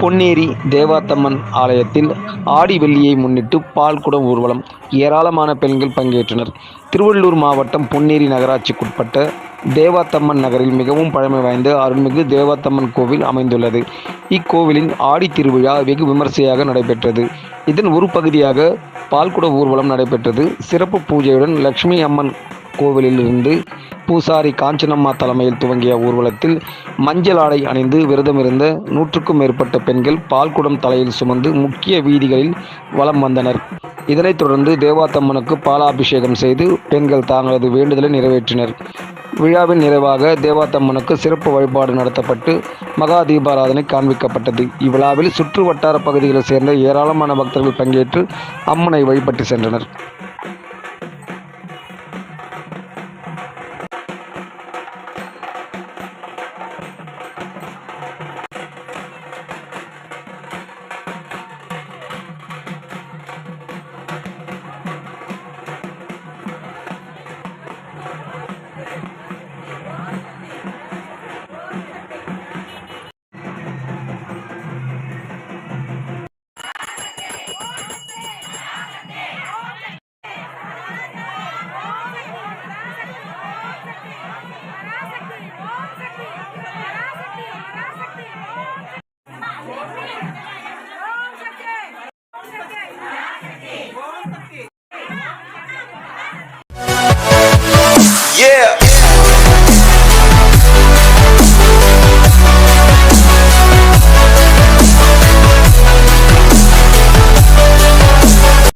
பொன்னேரி தேவாத்தம்மன் ஆலயத்தில் ஆடி வெள்ளியை முன்னிட்டு பால்குடம் ஊர்வலம் ஏராளமான பெண்கள் பங்கேற்றனர். திருவள்ளூர் மாவட்டம் பொன்னேரி நகராட்சிக்குட்பட்ட தேவாத்தம்மன் நகரில் மிகவும் பழமை வாய்ந்த அருள்மிகு தேவாத்தம்மன் கோவில் அமைந்துள்ளது. இக்கோவிலின் ஆடி திருவிழா வெகு விமர்சையாக நடைபெற்றது. இதன் ஒரு பகுதியாக பால்குட ஊர்வலம் நடைபெற்றது. சிறப்பு பூஜையுடன் லட்சுமி அம்மன் கோவிலிலிருந்து பூசாரி காஞ்சனம்மா தலைமையில் துவங்கிய ஊர்வலத்தில் மஞ்சள் ஆடை அணிந்து விரதமிருந்த நூற்றுக்கும் மேற்பட்ட பெண்கள் பால்குடம் தலையில் சுமந்து முக்கிய வீதிகளில் வலம் வந்தனர். இதனைத் தொடர்ந்து தேவாத்தம்மனுக்கு பாலாபிஷேகம் செய்து பெண்கள் தங்களது வேண்டுதலை நிறைவேற்றினர். விழாவின் நிறைவாக தேவாத்தம்மனுக்கு சிறப்பு வழிபாடு நடத்தப்பட்டு மகா தீபாராதனை காண்பிக்கப்பட்டது. இவ்விழாவில் சுற்று வட்டார பகுதிகளைச் சேர்ந்த ஏராளமான பக்தர்கள் பங்கேற்று அம்மனை வழிபட்டு சென்றனர்.